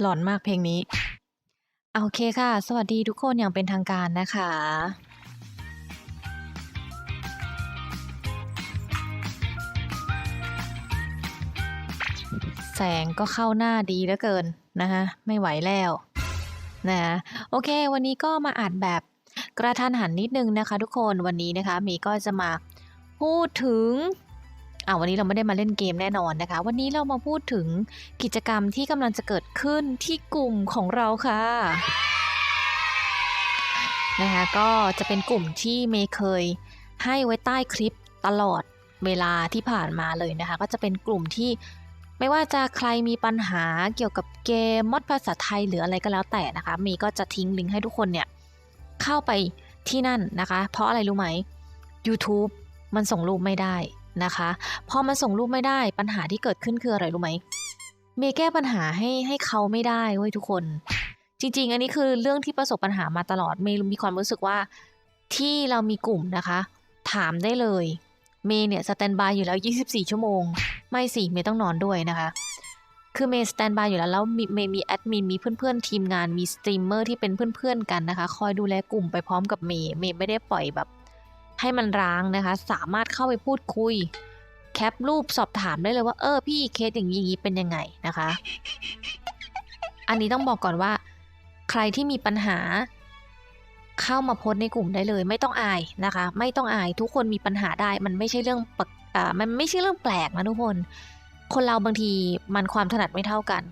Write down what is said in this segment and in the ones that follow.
หลอนมากเพลงนี้โอเคค่ะ สวัสดีทุกคนอย่างเป็นทางการนะคะแสงก็เข้าหน้าดีเหลือเกินนะคะไม่ไหวแล้วนะะโอเค วันนี้ก็มาอ่านแบบกระทันหันนิดนึงนะคะ ทุกคนวันนี้นะคะมีก็จะมาพูดถึง อ่าวันนี้เราไม่ได้มาเล่นเกมแน่นอนนะคะ วันนี้เรามาพูดถึงกิจกรรมที่กำลังจะเกิดขึ้นที่กลุ่มของเราค่ะนะคะก็จะเป็นกลุ่มที่เมย์เคยให้ไว้ใต้คลิปตลอดเวลาที่ผ่านมาเลยนะคะ ก็จะเป็นกลุ่มที่ไม่ว่าจะใครมีปัญหาเกี่ยวกับเกมมดภาษาไทยหรืออะไรก็แล้วแต่นะคะเมย์ก็จะทิ้งลิงก์ให้ทุกคนเนี่ยเข้าไปที่นั่นนะคะ เพราะอะไรรู้ไหม YouTube มันส่งรูปไม่ได้ นะคะ พอมันส่งรูปไม่ได้ปัญหาที่เกิดขึ้นคืออะไรรู้ไหมเมย์แก้ปัญหาให้ให้เขาไม่ได้เว้ยทุกคน จริง ๆ อันนี้คือเรื่องที่ประสบปัญหามาตลอดเมย์มีความรู้สึกว่าที่เรามีกลุ่มนะคะ ถามได้เลย เมย์เนี่ยสแตนบายอยู่แล้ว 24 ชั่วโมง ไม่สิเมย์ต้องนอนด้วยนะคะคือเมย์สแตนบายอยู่แล้วแล้วเมย์มีแอดมินมีเพื่อนๆทีมงานมีสตรีมเมอร์ที่เป็นเพื่อนๆกันนะคะ คอยดูแลกลุ่มไปพร้อมกับเมย์เมย์ไม่ได้ปล่อยแบบ ให้มันร้างนะคะ สามารถเข้าไปพูดคุย แคปรูปสอบถามได้เลยว่า เออพี่เคสอย่างนี้อย่างนี้เป็นยังไงนะคะ อันนี้ต้องบอกก่อนว่า ใครที่มีปัญหา เข้ามาโพสในกลุ่มได้เลย ไม่ต้องอายนะคะ ไม่ต้องอายทุกคนมีปัญหาได้ มันไม่ใช่เรื่องปกอ่ามันไม่ใช่เรื่องแปลกนะทุกคน คนเราบางทีมันความถนัดไม่เท่ากัน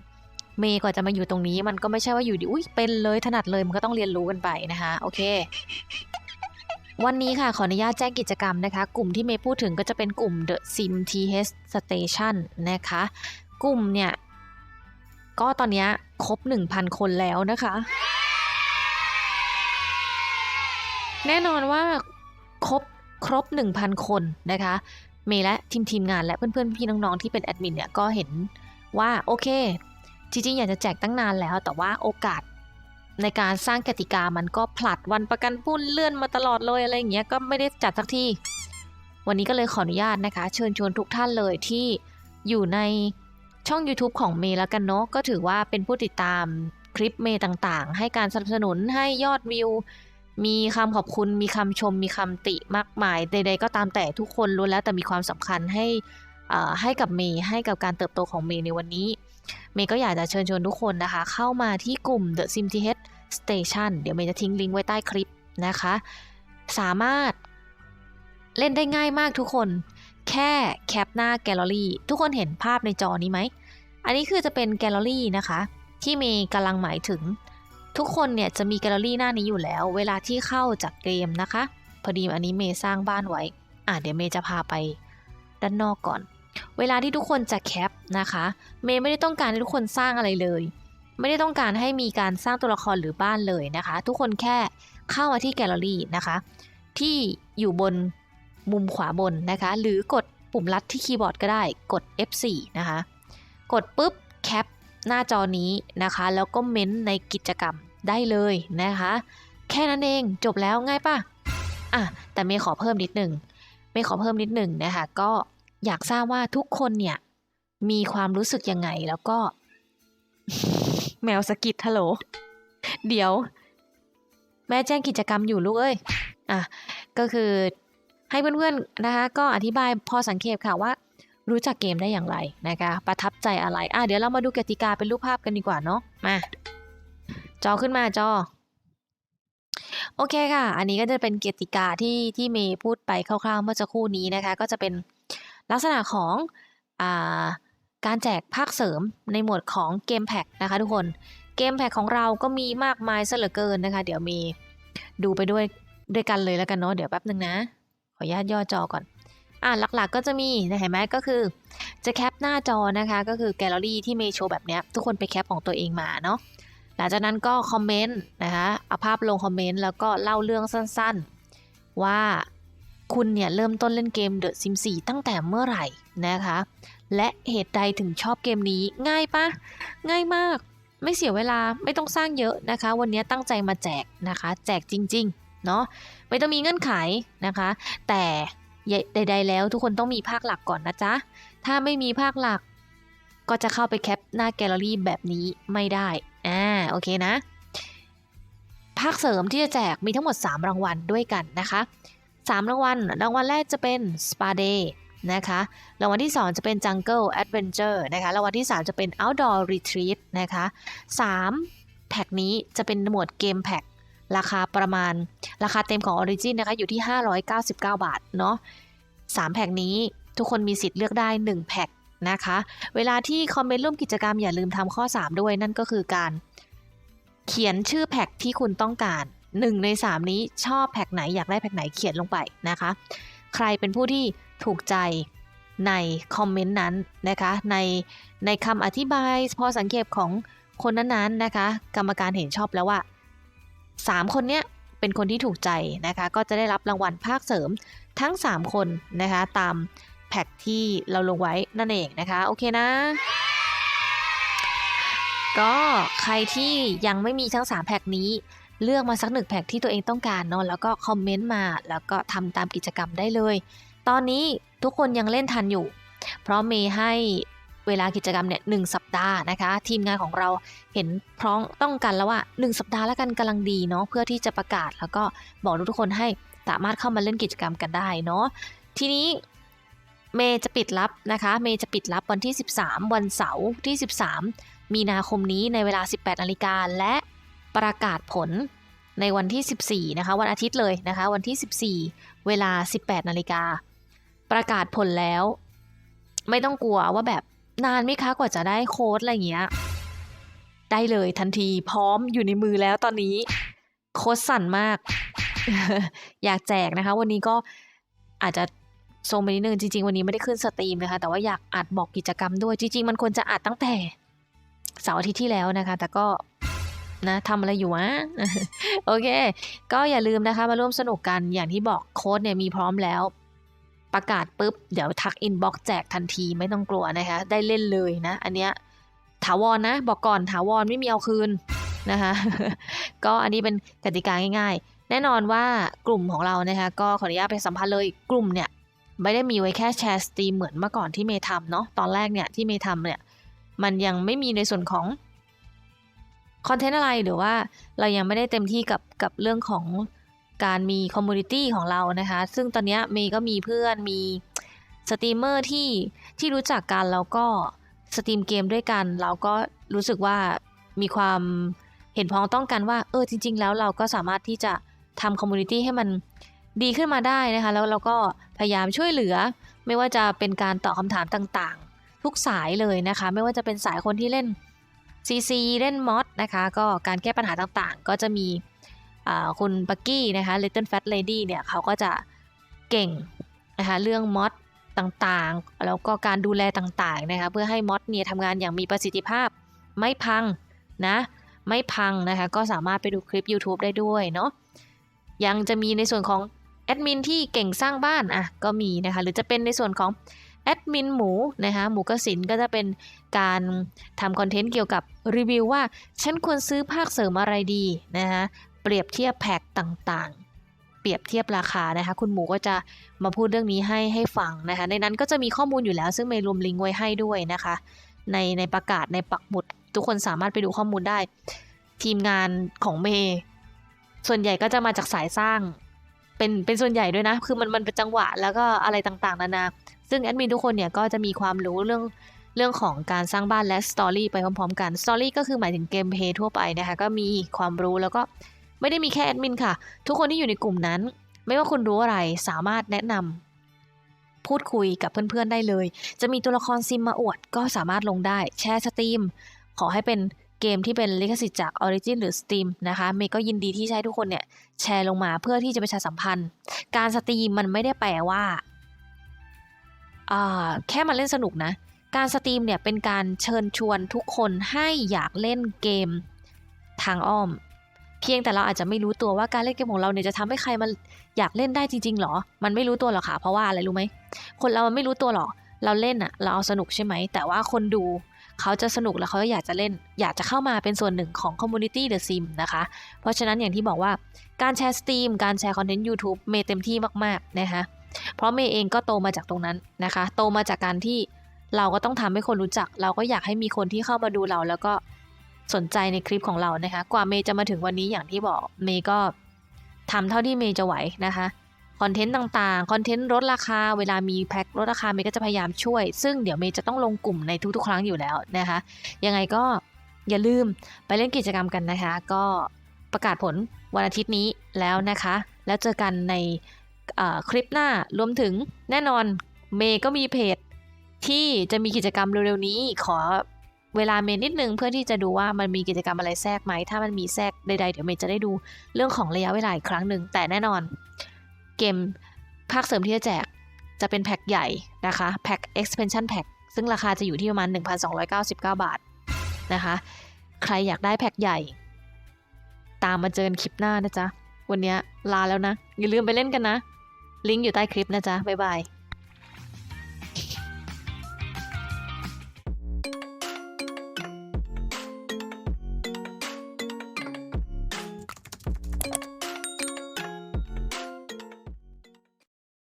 เมย์กว่าจะมาอยู่ตรงนี้มันก็ไม่ใช่ว่าอยู่ดีอุ้ยเป็นเลยถนัดเลยมันก็ต้องเรียนรู้กันไปนะคะ โอเค วันนี้ค่ะขออนุญาตแจ้งกิจกรรมนะคะ กลุ่มที่เมย์พูดถึงก็จะเป็นกลุ่ม The Sim TH Station นะคะ กลุ่มเนี่ย ก็ตอนนี้ครบ 1,000 คนแล้วนะคะ แน่นอนว่าครบครบ 1,000 คนนะคะ เมย์และทีมทีมงานและเพื่อนๆ พี่น้องๆ ที่เป็นแอดมินเนี่ย ก็เห็นว่า โอเค จริงๆ อยากจะแจกตั้งนานแล้ว แต่ว่าโอกาส ในการสร้างกติกามันก็ผลัดวันประกันพรุ่นเลื่อนมาตลอดเลยอะไรอย่างเงี้ยก็ไม่ได้จัดสักทีวันนี้ก็เลยขออนุญาตนะคะ เชิญชวนทุกท่านเลยที่อยู่ในช่อง YouTube ของเมย์แล้วกันเนาะก็ถือว่าเป็นผู้ติดตามคลิปเมย์ต่างๆ ให้การสนับสนุนให้ยอดวิว มีคำขอบคุณมีคำชม มีคำติมากมายใดๆก็ตามแต่ทุกคนล้แล้วแต่มีความสำคัญให้อ่าให้กับเมย์ให้กับการเติบโตของเมย์ในวันนี้ เมย์ก็อยากจะเชิญชวนทุกคนนะคะ เข้ามาที่กลุ่ม The Sim TH Station เดี๋ยวเมย์จะทิ้งลิงก์ไว้ใต้คลิปนะคะ สามารถเล่นได้ง่ายมากทุกคน แค่แคปหน้าแกลเลอรี่ ทุกคนเห็นภาพในจอนี้ไหม อันนี้คือจะเป็นแกลเลอรี่นะคะ ที่เมย์กำลังหมายถึง ทุกคนเนี่ยจะมีแกลเลอรี่หน้านี้อยู่แล้ว เวลาที่เข้าจากเกมนะคะ พอดีอันนี้เมย์สร้างบ้านไว้ อะเดี๋ยวเมย์จะพาไปด้านนอกก่อน เวลาที่ทุกคนจะแคปนะคะ เมย์ไม่ได้ต้องการให้ทุกคนสร้างอะไรเลย ไม่ได้ต้องการให้มีการสร้างตัวละครหรือบ้านเลยนะคะ ทุกคนแค่เข้ามาที่แกลเลอรี่นะคะ ที่อยู่บนมุมขวาบนนะคะ หรือกดปุ่มลัดที่คีย์บอร์ดก็ได้ กด F4 นะคะ กดปุ๊บแคปหน้าจอนี้นะคะ แล้วก็เม้นในกิจกรรมได้เลยนะคะ แค่นั้นเองจบแล้วง่ายป่ะอะแต่เมย์ขอเพิ่มนิดหนึ่งเมย์ขอเพิ่มนิดหนึ่งนะคะ ก็ อยากทราบว่าทุกคนเนี่ย มีความรู้สึกยังไงแล้วก็ แมวสะกิดฮัลโหล เดี๋ยว แม่แจ้งกิจกรรมอยู่ลูกเอ้ย อะ ก็คือให้เพื่อนๆนะคะ ก็อธิบายพอสังเกตค่ะว่า รู้จักเกมได้อย่างไรนะคะ ประทับใจอะไร อะเดี๋ยวเรามาดูกติกาเป็นรูปภาพกันดีกว่าเนาะมา จอขึ้นมาจอโอเคค่ะ อันนี้ก็จะเป็นกติกาที่ที่เมย์พูดไปคร่าวๆเมื่อสักครู่นี้นะคะ ก็จะเป็น ลักษณะของอาการแจกภาคเสริมในหมวดของเกมแพ็กนะคะทุกคนเกมแพ็กของเราก็มีมากมายเหลือเกินนะคะ เดี๋ยวมีดูไปด้วยด้วยกันเลยแล้วกันเนาะเดี๋ยวแป๊บนึงนะ ขออนุญาตย่อจอก่อนอ่าหลักๆก็จะมีนะเห็นไหมก็คือ จะแคปหน้าจอนะคะก็คือแกลเลอรี่ที่เมโชว์แบบเนี้ยทุกคนไปแคปของตัวเองมาเนาะหลังจากนั้นก็คอมเมนต์นะคะเอาภาพลงคอมเมนต์แล้วก็เล่าเรื่องสั้นๆ ว่า คุณเนี่ยเริ่มต้นเล่นเกม The Sims 4 ตั้งแต่เมื่อไหร่นะคะ และเหตุใดถึงชอบเกมนี้ง่ายปะง่ายมาก ไม่เสียเวลาไม่ต้องสร้างเยอะนะคะ วันนี้ตั้งใจมาแจกนะคะ แจกจริงๆเนาะไม่ต้องมีเงื่อนไขนะคะ แต่ใด ๆ แล้วทุกคนต้องมีภาคหลักก่อนนะจ๊ะ ถ้าไม่มีภาคหลัก ก็จะเข้าไปแคปหน้าแกลเลอรี่แบบนี้ไม่ได้อ่าโอเคนะภาคเสริมที่จะแจกมีทั้งหมด 3 รางวัลด้วยกันนะคะ 3รางวัล รางวัลแรกจะเป็น Spa Day นะคะ รางวัลที่ 2 จะเป็น Jungle Adventure นะคะ รางวัลที่ 3 จะเป็น Outdoor Retreat นะคะ 3 แพ็กนี้จะเป็นหมวดเกมแพ็กราคาประมาณราคาเต็มของ Origin นะคะ อยู่ที่ 599 บาท เนาะ3แพ็กนี้ทุกคนมีสิทธิ์เลือกได้ 1 แพ็กนะคะ เวลาที่คอมเมนต์ร่วมกิจกรรมอย่าลืมทำข้อ 3 ด้วยนั่นก็คือการเขียนชื่อแพ็กที่คุณต้องการ 1 ใน 3 นี้ชอบแพ็กไหนอยากได้แพ็กไหนเขียนลงไปนะคะ ใครเป็นผู้ที่ถูกใจในคอมเมนต์นั้นนะคะในในคำอธิบายพอสังเกตของคนนั้นๆนะคะ กรรมการเห็นชอบแล้วว่า 3 คนเนี้ยเป็นคนที่ถูกใจนะคะ ก็จะได้รับรางวัลภาคเสริมทั้ง 3 คนนะคะ ตามแพ็กที่เราลงไว้นั่นเองนะคะ โอเคนะ ก็ใครที่ยังไม่มีทั้ง 3 แพ็กนี้ เลือกมาสักหนึ่งแพ็กที่ตัวเองต้องการเนาะแล้วก็คอมเมนต์มาแล้วก็ทำตามกิจกรรมได้เลย ตอนนี้ทุกคนยังเล่นทันอยู่ เพราะเมย์ให้เวลากิจกรรมเนี่ยหนึ่งสัปดาห์นะคะ ทีมงานของเราเห็นพร้อมต้องกันแล้วว่า 1 สัปดาห์แล้วกันกำลังดีเนาะเพื่อที่จะประกาศแล้วก็บอกทุกคนให้สามารถเข้ามาเล่นกิจกรรมกันได้เนาะทีนี้เมย์จะปิดรับนะคะ เมย์จะปิดรับวันที่ 13 วันเสาร์ที่ 13 มีนาคมนี้ในเวลา 18นาฬิกาและ ประกาศผลในวันที่ 14 นะคะ วันอาทิตย์เลยนะคะ วันที่ 14 เวลา 18 นาฬิกา ประกาศผลแล้ว ไม่ต้องกลัวว่าแบบนานไหมคะกว่าจะได้โค้ดอะไรเงี้ย ได้เลยทันทีพร้อมอยู่ในมือแล้วตอนนี้ โค้ดสั่นมาก อยากแจกนะคะ วันนี้ก็อาจจะทรงไปนิดนึงจริง ๆ วันนี้ไม่ได้ขึ้นสตรีมนะคะ แต่ว่าอยากอัดบอกกิจกรรมด้วยจริง ๆ มันควรจะอัดตั้งแต่เสาร์อาทิตย์ที่แล้วนะคะ แต่ก็ นะทำอะไรอยู่วะโอเค ก็อย่าลืมนะคะมาร่วมสนุกกันอย่างที่บอกโค้ดเนี่ยมีพร้อมแล้วประกาศปุ๊บ เดี๋ยวทักอินบ็อกแจกทันทีไม่ต้องกลัวนะคะ ได้เล่นเลยนะ อันเนี้ยถาวรนะ บอกก่อนถาวรไม่มีเอาคืนนะคะ ก็อันนี้เป็นกติกาง่าย ๆ แน่นอนว่ากลุ่มของเรานะคะก็ขออนุญาตไปสัมภาษณ์เลยกลุ่มเนี่ยไม่ได้มีไว้แค่แชร์สตรีมเหมือนเมื่อก่อนที่เมย์ทำเนาะตอนแรกเนี่ยที่เมย์ทำเนี่ยมันยังไม่มีในส่วนของ คอนเทนต์อะไรหรือว่าเรายังไม่ได้เต็มที่กับกับเรื่องของการมีคอมมูนิตี้ของเรานะคะ ซึ่งตอนนี้เมย์ก็มีเพื่อนมีสตรีมเมอร์ที่ที่รู้จักกันแล้วก็สตรีมเกมด้วยกัน เราก็รู้สึกว่ามีความเห็นพ้องต้องกันว่าเออจริง ๆ แล้วเราก็สามารถที่จะทำคอมมูนิตี้ให้มันดีขึ้นมาได้นะคะ แล้วเราก็พยายามช่วยเหลือ ไม่ว่าจะเป็นการตอบคำถามต่างๆ ทุกสายเลยนะคะ ไม่ว่าจะเป็นสายคนที่เล่น CC เล่นมอดนะคะก็การแก้ปัญหาต่างๆ ก็จะมีคุณปักกี้นะคะ Little Fat Lady เนี่ยเขาก็จะเก่งนะคะเรื่องมอดต่างๆ แล้วก็การดูแลต่างๆนะคะเพื่อให้มอดเนี่ยทำงานอย่างมีประสิทธิภาพไม่พังนะไม่พังนะคะก็สามารถไปดูคลิป YouTube ได้ด้วยเนาะยังจะมีในส่วนของแอดมินที่เก่งสร้างบ้านอะก็มีนะคะหรือจะเป็นในส่วนของ แอดมินหมูนะคะหมูกสินก็จะเป็นการทำคอนเทนต์เกี่ยวกับรีวิวว่า ฉันควรซื้อภาคเสริมอะไรดีนะคะเปรียบเทียบแพ็กต่างๆ เปรียบเทียบราคานะคะ คุณหมูก็จะมาพูดเรื่องนี้ให้ให้ฟังนะคะ ในนั้นก็จะมีข้อมูลอยู่แล้ว ซึ่งเมย์รวมลิงก์ไว้ให้ด้วยนะคะ ในในประกาศในปักหมุด ทุกคนสามารถไปดูข้อมูลได้ ทีมงานของเมย์ส่วนใหญ่ก็จะมาจากสายสร้าง เป็นเป็นส่วนใหญ่ด้วยนะ คือมันมันเป็นจังหวะแล้วก็อะไรต่างๆนานา ซึ่งแอดมินทุกคนเนี่ยก็จะมีความรู้เรื่องเรื่องของการสร้างบ้านและสตอรี่ไปพร้อมๆกันสตอรี่ก็คือหมายถึงเกมเพย์ทั่วไปนะคะ ก็มีความรู้แล้วก็ไม่ได้มีแค่แอดมินค่ะ ทุกคนที่อยู่ในกลุ่มนั้น ไม่ว่าคุณรู้อะไรสามารถแนะนำพูดคุยกับเพื่อนๆได้เลย จะมีตัวละครซิมมาอวดก็สามารถลงได้ แชร์สตรีม ขอให้เป็น เกมที่เป็นลิขสิทธิ์จาก Origin หรือ Steam นะคะเมย์ก็ยินดีที่ให้ทุกคนเนี่ยแชร์ลงมาเพื่อที่จะประชาสัมพันธ์ การสตรีมมันไม่ได้แปลว่าแค่มาเล่นสนุกนะ การสตรีมเนี่ยเป็นการเชิญชวนทุกคนให้อยากเล่นเกมทางอ้อม เพียงแต่เราอาจจะไม่รู้ตัวว่าการเล่นเกมของเราเนี่ยจะทำให้ใครมาอยากเล่นได้จริงๆหรอ มันไม่รู้ตัวหรอกค่ะเพราะว่าอะไรรู้ไหมคนเรามันไม่รู้ตัวหรอกเราเล่นอะเราเอาสนุกใช่ไหมแต่ว่าคนดู เขาจะสนุกแล้วเขาก็อยากจะเล่น อยากจะเข้ามาเป็นส่วนหนึ่งของ Community The Sim นะคะ เพราะฉะนั้นอย่างที่บอกว่าการแชร์สตรีมการแชร์คอนเทนต์ YouTube เมย์เต็มที่มากๆนะคะเพราะเมย์เองก็โตมาจากตรงนั้นนะคะ โตมาจากการที่เราก็ต้องทำให้คนรู้จัก เราก็อยากให้มีคนที่เข้ามาดูเรา แล้วก็สนใจในคลิปของเรานะคะ กว่าเมย์จะมาถึงวันนี้อย่างที่บอกเมย์ก็ทำเท่าที่เมย์จะไหวนะคะ คอนเทนต์ต่างๆ คอนเทนต์ลดราคา เวลามีแพ็คลดราคาเมย์ก็จะพยายามช่วย ซึ่งเดี๋ยวเมย์จะต้องลงกลุ่มในทุกๆ ครั้งอยู่แล้วนะคะ ยังไงก็อย่าลืมไปเล่นกิจกรรมกันนะคะ ก็ประกาศผลวันอาทิตย์นี้แล้วนะคะ แล้วเจอกันในคลิปหน้ารวมถึงแน่นอนเมย์ก็มีเพจที่จะมีกิจกรรมเร็วๆนี้ขอเวลาเมย์นิดนึงเพื่อที่จะดูว่ามันมีกิจกรรมอะไรแทรกไหม ถ้ามันมีแทรกใดๆ เดี๋ยวเมย์จะได้ดูเรื่องของระยะเวลาอีกครั้งหนึ่งแต่แน่นอน เกมภาคเสริมที่จะแจกจะเป็นแพ็คใหญ่นะคะแพ็ค expansion pack ซึ่งราคาจะอยู่ที่ประมาณ 1,299 บาทนะคะ ใครอยากได้แพ็คใหญ่ ตามมาเจอคลิปหน้านะจ๊ะ วันนี้ลาแล้วนะ อย่าลืมไปเล่นกันนะ ลิงก์อยู่ใต้คลิปนะจ๊ะ บ๊ายบาย